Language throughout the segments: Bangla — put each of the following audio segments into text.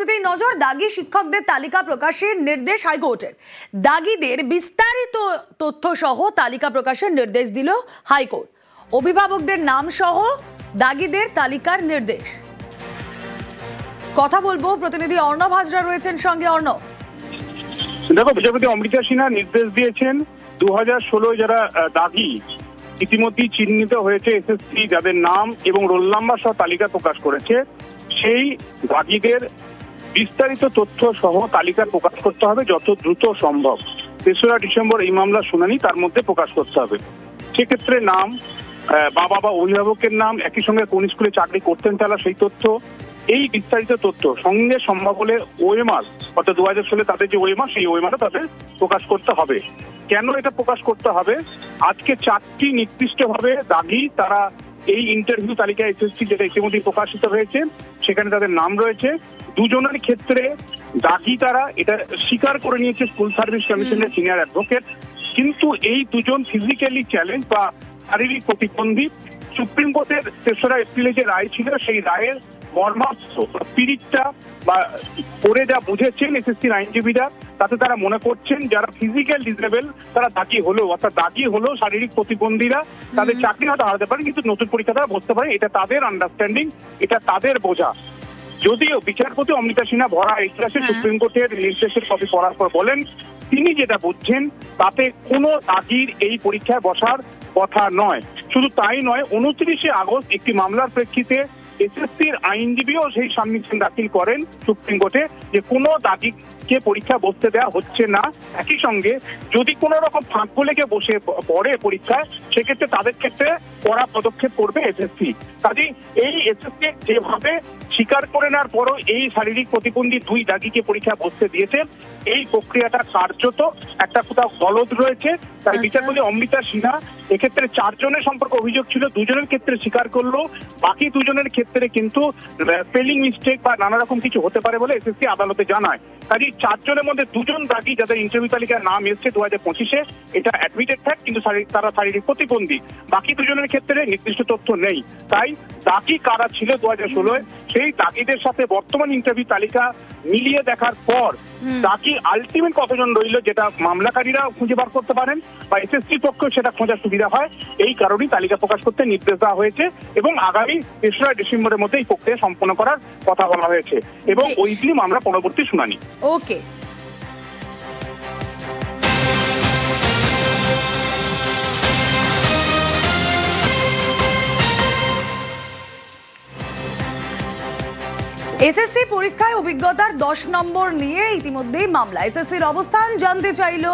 শুরুতেই নজর দাগি শিক্ষকদের তালিকা প্রকাশের নির্দেশ হাইকোর্টের। দাগিদের বিস্তারিত তথ্য সহ তালিকা প্রকাশের নির্দেশ দিল হাইকোর্ট। অভিভাবকদের নাম সহ দাগিদের তালিকার নির্দেশ। কথা বলব প্রতিনিধি অর্ণব হাজরা রয়েছেন সঙ্গে। অর্ণব। দেখো, বিচারপতি অমৃতা সিনহা নির্দেশ দিয়েছেন দু হাজার ষোলোয় যারা দাগি, ইতিমধ্যেই চিহ্নিত হয়েছে এসএসসি যাদের নাম এবং রোল নাম্বার সহ তালিকা প্রকাশ করেছে, সেই দাগিদের বিস্তারিত তথ্য সহ তালিকা প্রকাশ করতে হবে যত দ্রুত সম্ভব। তেসরা ডিসেম্বর এই মামলার শুনানি তার মধ্যে প্রকাশ করতে হবে। সেক্ষেত্রে নাম বাবা বা অভিভাবকের নাম, একই সঙ্গে কোন স্কুলে চাকরি করতেন তারা সেই তথ্য। এই বিস্তারিত তথ্য সঙ্গে সম্ভব হলে ওএমআর অর্থাৎ দু হাজার ষোলো তাদের যে ওএমআর সেই ওএমআরও তাদের প্রকাশ করতে হবে। কেন এটা প্রকাশ করতে হবে? আজকে চারটি নির্দিষ্টভাবে দাগি তারা এই ইন্টারভিউ তালিকা এসএসসি যেটা ইতিমধ্যে প্রকাশিত হয়েছে সেখানে তাদের নাম রয়েছে। দুজনের ক্ষেত্রে দাগি তারা এটা স্বীকার করে নিয়েছে স্কুল সার্ভিস কমিশনের সিনিয়র অ্যাডভোকেট কিন্তু এই দুজন ফিজিক্যালি চ্যালেঞ্জ বা শারীরিক প্রতিবন্ধী সুপ্রিম কোর্টের তেসরা এপ্রিলে যে রায় ছিল সেই রায়ের মর্মার্থ স্পিরিটটা বা পড়ে যা বুঝেছেন এসএসসির আইনজীবীরা তাতে তারা মনে করছেন যারা ফিজিক্যাল ডিসেবল তারা দাগি হলেও অর্থাৎ দাগি হলেও শারীরিক প্রতিবন্ধীরা তাদের চাকরি হয়তো হারাতে পারে কিন্তু নতুন পরীক্ষা তারা বসতে পারে এটা তাদের আন্ডারস্ট্যান্ডিং এটা তাদের বোঝা। যদিও বিচারপতি অমৃতা সিনহা ভরা ইতিহাসে। সুপ্রিম কোর্টের নির্দেশের কপি পড়ার পর বলেন তিনি যেটা বুঝছেন তাতে কোনো দাগির এই পরীক্ষায় বসার কথা নয়। শুধু তাই নয় উনত্রিশে আগস্ট একটি মামলার প্রেক্ষিতে এসএসসির আইনজীবীও সেই সাবমিশন দাখিল করেন সুপ্রিম কোর্টে যে কোনো দাগিকে পরীক্ষা বসতে দেওয়া হচ্ছে না একই সঙ্গে যদি কোনো রকম ফাঁক লেগে বসে পড়ে পরীক্ষায় সেক্ষেত্রে তাদের ক্ষেত্রে কড়া পদক্ষেপ করবে এসএসসি। কাজেই এই এসএসসি যেভাবে স্বীকার করে নেওয়ার পরও এই শারীরিক প্রতিবন্ধী দুই দাগিকে পরীক্ষা বসতে দিয়েছে এই প্রক্রিয়াটা কার্যত একটা কোথাও গলদ রয়েছে। তাই আচ্ছা। বিচারপতি অমৃতা সিনহা এক্ষেত্রে চারজনের সম্পর্কে অভিযোগ ছিল দুজনের ক্ষেত্রে স্বীকার করল বাকি দুজনের ক্ষেত্রে কিন্তু স্পেলিং মিস্টেক বা নানা রকম কিছু হতে পারে বলে এসএসসি আদালতে জানায়। কাজে চারজনের মধ্যে দুজন দাগি যাদের ইন্টারভিউ তালিকায় নাম এসছে দু হাজার পঁচিশে, এটা অ্যাডমিটেড থাক কিন্তু তারা শারীরিক প্রতিবন্ধী। বাকি দুজনের ক্ষেত্রে নির্দিষ্ট তথ্য নেই। তাই দাগি কারা ছিল দু হাজার ষোলোয়, সেই দাগিদের সাথে বর্তমান ইন্টারভিউ তালিকা মিলিয়ে দেখার পর তাকে বাকি আলটিমেট কতজন রইল যেটা মামলাকারীরা খুঁজে বার করতে পারেন বা এসএসসি পক্ষ সেটা খোঁজার সুবিধা হয়। এই কারণেই তালিকা প্রকাশ করতে নির্দেশ দেওয়া হয়েছে এবং আগামী তেসরা ডিসেম্বরের মধ্যে এই প্রক্রিয়া সম্পন্ন করার কথা বলা হয়েছে। এবং ওই দিন আমরা পরবর্তী শুনানি। ওকে এসএসসি পরীক্ষায় অভিজ্ঞতার দশ নম্বর নিয়ে ইতিমধ্যেই মামলা। এসএসসির অবস্থান জানতে চাইল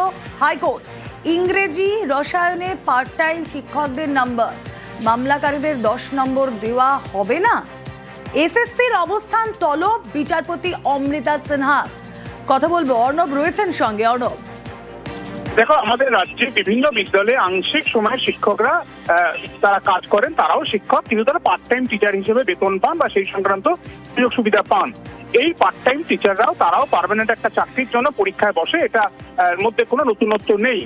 হাইকোর্ট। ইংরেজি রসায়নে পার্ট টাইম শিক্ষকদের নাম্বার মামলাকারীদের দশ নম্বর দেওয়া হবে না? এসএসসির অবস্থান তলব বিচারপতি অমৃতা সিনহা। কথা বলব অর্ণব রয়েছেন সঙ্গে। অর্ণব। দেখো আমাদের রাজ্যে বিভিন্ন বিদ্যালয়ে আংশিক সময় শিক্ষকরা তারা কাজ করেন তারাও শিক্ষক কিন্তু তারা পার্ট টাইম টিচার হিসেবে বেতন পান বা সেই সংক্রান্ত সুযোগ সুবিধা পান। এই পার্ট টাইম টিচাররাও তারাও পার্মানেন্ট একটা চাকরির জন্য পরীক্ষায় বসে এটা মধ্যে কোনো নতুনত্ব নেই।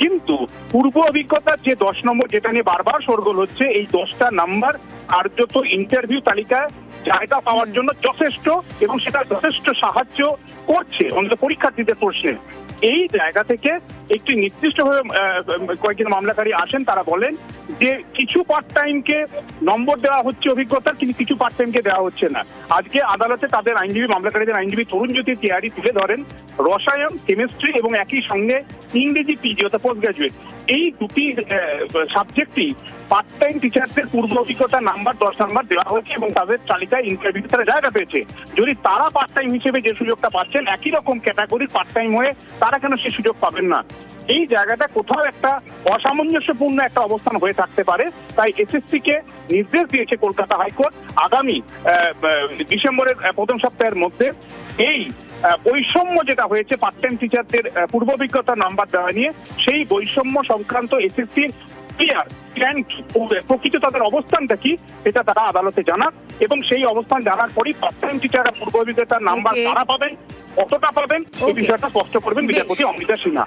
কিন্তু পূর্ব অভিজ্ঞতার যে দশ নম্বর যেটা নিয়ে বারবার সরগোল হচ্ছে এই দশটা নাম্বার কার্যত ইন্টারভিউ তালিকায় জায়গা পাওয়ার জন্য যথেষ্ট এবং সেটা যথেষ্ট সাহায্য করছে। অন্তত পরীক্ষার্থীদের প্রশ্নে। এই জায়গা থেকে একটি নির্দিষ্টভাবে কয়েকজন মামলাকারী আসেন, তারা বলেন যে কিছু পার্ট টাইমকে নম্বর দেওয়া হচ্ছে অভিজ্ঞতার, কিন্তু কিছু পার্ট টাইমকে দেওয়া হচ্ছে না। আজকে আদালতে তাদের আইনজীবী, মামলাকারীদের আইনজীবী তরুণ জ্যোতি তিয়ারি তুলে ধরেন রসায়ন কেমিস্ট্রি এবং একই সঙ্গে ইংরেজি পিজি অর্থাৎ পোস্ট গ্রাজুয়েট এই দুটি সাবজেক্টই পার্ট টাইম টিচারদের পূর্ব অভিজ্ঞতা নাম্বার দশ নাম্বার দেওয়া হয়েছে এবং তাদের তালিকায় ইন্টারভিউ তারা জায়গা পেয়েছে। যদি তারা পার্ট টাইম হিসেবে যে সুযোগটা পাচ্ছেন, একই রকম ক্যাটাগরির পার্ট টাইম হয়ে তারা কেন সেই সুযোগ পাবেন না? এই জায়গাটা কোথাও একটা অসামঞ্জস্যপূর্ণ একটা অবস্থান হয়ে থাকতে পারে। তাই এসএসসি কে নির্দেশ দিয়েছে কলকাতা হাইকোর্ট আগামী ডিসেম্বরের প্রথম সপ্তাহের মধ্যে। এই বৈষম্য যেটা হয়েছে পার্ট টাইম টিচারদের পূর্ব অভিজ্ঞতা নাম্বার দেওয়া নিয়ে, সেই বৈষম্য সংক্রান্ত এসএসসি ক্লিয়ার ক্যান কি প্রকৃত তাদের অবস্থানটা কি? এটা তারা আদালতে জানাক এবং সেই অবস্থান জানার পরই পার্ট টাইম টিচাররা পূর্ব বিজেতার নাম্বার. তারা পাবেন কতটা পাবেন এই বিষয়টা স্পষ্ট করবেন বিচারপতি অমৃতা সিনহা।